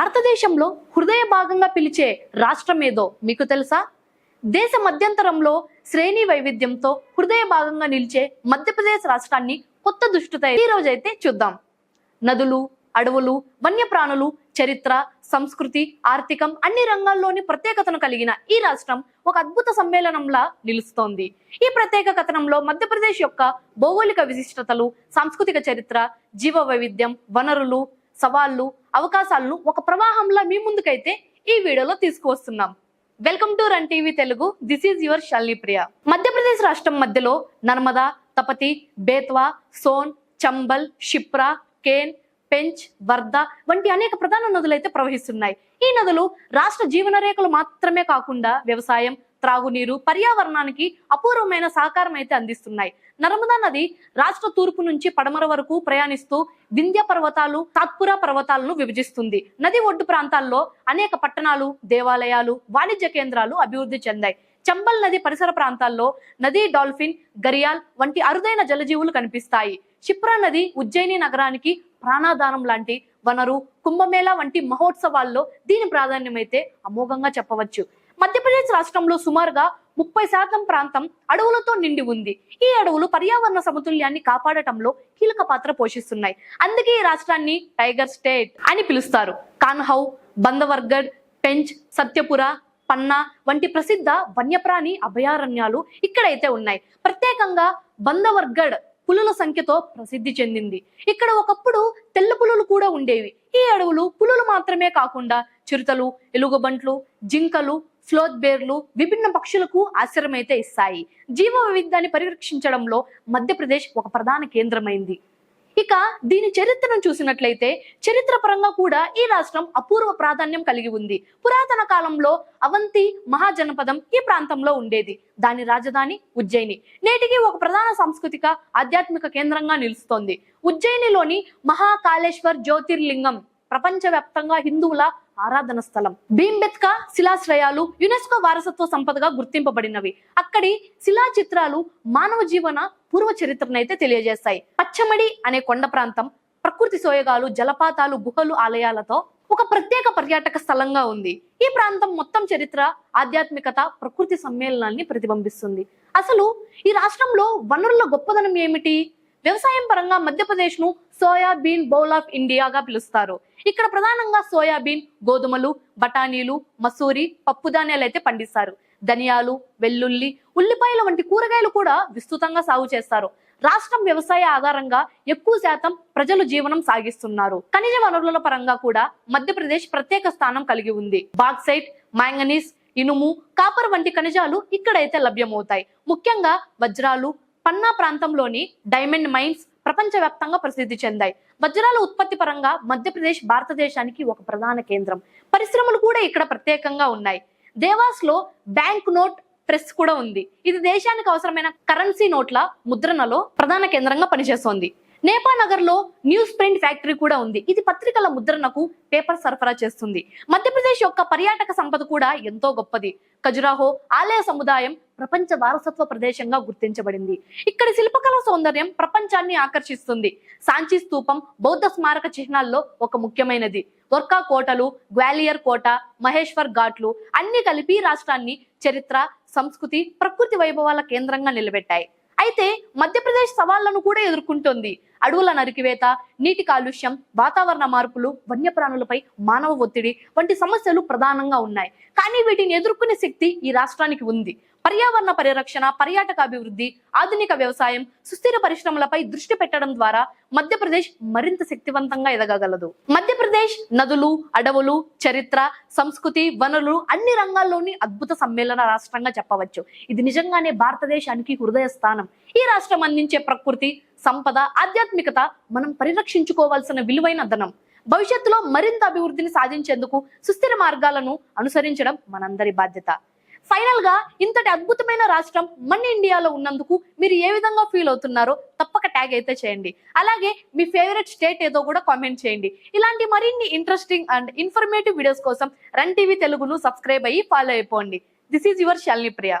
భారతదేశంలో హృదయ భాగంగా పిలిచే రాష్ట్రం ఏదో మీకు తెలుసా? దేశ మధ్యంతరంలో శ్రేణి వైవిధ్యంతో హృదయ భాగంగా నిలిచే మధ్యప్రదేశ్ రాష్ట్రాన్ని కొత్త దృష్టితో ఈ రోజైతే చూద్దాం. నదులు అడవులు వన్యప్రాణులు చరిత్ర సంస్కృతి ఆర్థికం అన్ని రంగాల్లోని ప్రత్యేకతను కలిగిన ఈ రాష్ట్రం ఒక అద్భుత సమ్మేళనంలా నిలుస్తోంది. ఈ ప్రత్యేక కథనంలో మధ్యప్రదేశ్ యొక్క భౌగోళిక విశిష్టతలు సాంస్కృతిక చరిత్ర జీవ వైవిధ్యం వనరులు సవాళ్ళు అవకాశాలను ఒక ప్రవాహంలా మీ ముందుకైతే ఈ వీడియోలో తీసుకువస్తున్నాం. Welcome to Run TV Telugu this is your Shalini Priya Madhya Pradesh రాష్ట్రం మధ్యలో నర్మదా తపతి బేత్వా సోన్ చంబల్ షిప్రా కేన్ పెంచ్ వర్ధ వంటి అనేక ప్రధాన నదులు అయితే ప్రవహిస్తున్నాయి. ఈ నదులు రాష్ట్ర జీవన రేఖలు మాత్రమే కాకుండా వ్యవసాయం త్రాగునీరు పర్యావరణానికి అపూర్వమైన సహకారం అయితే అందిస్తున్నాయి. నర్మదా నది రాష్ట్ర తూర్పు నుంచి పడమర వరకు ప్రయాణిస్తూ వింధ్య పర్వతాలు తాత్పుర పర్వతాలను విభజిస్తుంది. నది ఒడ్డు ప్రాంతాల్లో అనేక పట్టణాలు దేవాలయాలు వాణిజ్య కేంద్రాలు అభివృద్ధి చెందాయి. చంబల్ నది పరిసర ప్రాంతాల్లో నది డాల్ఫిన్ గరియాల్ వంటి అరుదైన జలజీవులు కనిపిస్తాయి. క్షిప్రా నది ఉజ్జయిని నగరానికి ప్రాణాధారం లాంటి వనరు కుంభమేళా వంటి మహోత్సవాల్లో దీని ప్రాధాన్యమైతే అమోఘంగా చెప్పవచ్చు. మధ్యప్రదేశ్ రాష్ట్రంలో సుమారుగా ముప్పై శాతం ప్రాంతం అడవులతో నిండి ఉంది. ఈ అడవులు పర్యావరణ సమతుల్యాన్ని కాపాడటంలో కీలక పాత్ర పోషిస్తున్నాయి. అందుకే ఈ రాష్ట్రాన్ని టైగర్ స్టేట్ అని పిలుస్తారు. కాన్హౌ బందవర్గడ్ పెంచ్ సత్యపుర పన్నా వంటి ప్రసిద్ధ వన్యప్రాణి అభయారణ్యాలు ఇక్కడైతే ఉన్నాయి. ప్రత్యేకంగా బందవర్గడ్ పులుల సంఖ్యతో ప్రసిద్ధి చెందింది. ఇక్కడ ఒకప్పుడు తెల్ల పులులు కూడా ఉండేవి. ఈ అడవులు పులులు మాత్రమే కాకుండా చిరుతలు ఎలుగుబంట్లు జింకలు ఫ్లోత్ బేర్లు విభిన్న పక్షులకు ఆశ్రయమైతే ఇస్తాయి. జీవ వైవిధ్యాన్ని పరిరక్షించడంలో మధ్యప్రదేశ్ ఒక ప్రధాన కేంద్రమైంది. ఇక దీని చరిత్రను చూసినట్లయితే చరిత్ర పరంగా కూడా ఈ రాష్ట్రం అపూర్వ ప్రాధాన్యం కలిగి ఉంది. పురాతన కాలంలో అవంతి మహాజనపదం ఈ ప్రాంతంలో ఉండేది. దాని రాజధాని ఉజ్జయిని. నేటికి ఒక ప్రధాన సాంస్కృతిక ఆధ్యాత్మిక కేంద్రంగా నిలుస్తోంది. ఉజ్జయినిలోని మహాకాళేశ్వర్ జ్యోతిర్లింగం ప్రపంచవ్యాప్తంగా హిందువుల ఆరాధన స్థలం. భీంబెత్కా శిలాశ్రయాలు యునెస్కో వారసత్వ సంపదగా గుర్తింపబడినవి. అక్కడి శిలా చిత్రాలు మానవ జీవన పూర్వ చరిత్రనైతే తెలియజేస్తాయి. పచ్చమడి అనే కొండ ప్రాంతం ప్రకృతి సోయగాలు జలపాతాలు గుహలు ఆలయాలతో ఒక ప్రత్యేక పర్యాటక స్థలంగా ఉంది. ఈ ప్రాంతం మొత్తం చరిత్ర ఆధ్యాత్మికత ప్రకృతి సమ్మేళనాన్ని ప్రతిబింబిస్తుంది. అసలు ఈ రాష్ట్రంలో వనరుల గొప్పదనం ఏమిటి? వ్యవసాయం పరంగా మధ్యప్రదేశ్ను సోయాబీన్ బౌల్ ఆఫ్ ఇండియాగా పిలుస్తారు. ఇక్కడ ప్రధానంగా సోయాబీన్ గోధుమలు బఠానీలు మసూరి పప్పు ధాన్యాలు అయితే పండిస్తారు. ధనియాలు వెల్లుల్లి ఉల్లిపాయల వంటి కూరగాయలు కూడా విస్తృతంగా సాగు చేస్తారు. రాష్ట్రం వ్యవసాయ ఆధారంగా ఎక్కువ శాతం ప్రజలు జీవనం సాగిస్తున్నారు. ఖనిజ వనరుల పరంగా కూడా మధ్యప్రదేశ్ ప్రత్యేక స్థానం కలిగి ఉంది. బాక్సైట్ మ్యాంగనీస్ ఇనుము కాపర్ వంటి ఖనిజాలు ఇక్కడైతే లభ్యమవుతాయి. ముఖ్యంగా వజ్రాలు పన్నా ప్రాంతంలోని డైమండ్ మైన్స్ ప్రపంచవ్యాప్తంగా ప్రసిద్ధి చెందాయి. వజ్రాల ఉత్పత్తి పరంగా మధ్యప్రదేశ్ భారతదేశానికి ఒక ప్రధాన కేంద్రం. పరిశ్రమలు కూడా ఇక్కడ ప్రత్యేకంగా ఉన్నాయి. దేవాస్లో బ్యాంక్ నోట్ ప్రెస్ కూడా ఉంది. ఇది దేశానికి అవసరమైన కరెన్సీ నోట్ల ముద్రణలో ప్రధాన కేంద్రంగా పనిచేస్తోంది. నేపానగర్లో న్యూస్ ప్రింట్ ఫ్యాక్టరీ కూడా ఉంది. ఇది పత్రికల ముద్రణకు పేపర్ సరఫరా చేస్తుంది. మధ్యప్రదేశ్ యొక్క పర్యాటక సంపద కూడా ఎంతో గొప్పది. ఖజురాహో ఆలయ సముదాయం ప్రపంచ వారసత్వ ప్రదేశంగా గుర్తించబడింది. ఇక్కడి శిల్పకళ సౌందర్యం ప్రపంచాన్ని ఆకర్షిస్తుంది. సాంచి స్తూపం బౌద్ధ స్మారక చిహ్నాల్లో ఒక ముఖ్యమైనది. వర్కా కోటలు గ్వాలియర్ కోట మహేశ్వర్ ఘాట్లు అన్ని కలిపి రాష్ట్రాన్ని చరిత్ర సంస్కృతి ప్రకృతి వైభవాల కేంద్రంగా నిలబెట్టాయి. అయితే మధ్యప్రదేశ్ సవాళ్ళను కూడా ఎదుర్కొంటోంది. అడవుల నరికివేత నీటి కాలుష్యం వాతావరణ మార్పులు వన్యప్రాణులపై మానవ ఒత్తిడి వంటి సమస్యలు ప్రధానంగా ఉన్నాయి. కానీ వీటిని ఎదుర్కొనే శక్తి ఈ రాష్ట్రానికి ఉంది. పర్యావరణ పరిరక్షణ పర్యాటక అభివృద్ధి ఆధునిక వ్యవసాయం సుస్థిర పరిశ్రమలపై దృష్టి పెట్టడం ద్వారా మధ్యప్రదేశ్ మరింత శక్తివంతంగా ఎదగగలదు. మధ్యప్రదేశ్ నదులు అడవులు చరిత్ర సంస్కృతి వనరులు అన్ని రంగాల్లోని అద్భుత సమ్మేళన రాష్ట్రంగా చెప్పవచ్చు. ఇది నిజంగానే భారతదేశానికి హృదయ స్థానం. ఈ రాష్ట్రం అందించే ప్రకృతి సంపద ఆధ్యాత్మికత మనం పరిరక్షించుకోవాల్సిన విలువైన ధనం. భవిష్యత్తులో మరింత అభివృద్ధిని సాధించేందుకు సుస్థిర మార్గాలను అనుసరించడం మనందరి బాధ్యత. ఫైనల్గా ఇంతటి అద్భుతమైన రాష్ట్రం మన ఇండియాలో ఉన్నందుకు మీరు ఏ విధంగా ఫీల్ అవుతున్నారో తప్పక ట్యాగ్ అయితే చేయండి. అలాగే మీ ఫేవరెట్ స్టేట్ ఏదో కూడా కామెంట్ చేయండి. ఇలాంటి మరిన్ని ఇంట్రెస్టింగ్ అండ్ ఇన్ఫర్మేటివ్ వీడియోస్ కోసం రన్ టీవీ తెలుగును సబ్స్క్రైబ్ అయ్యి ఫాలో అయిపోండి. This is your Shalini Priya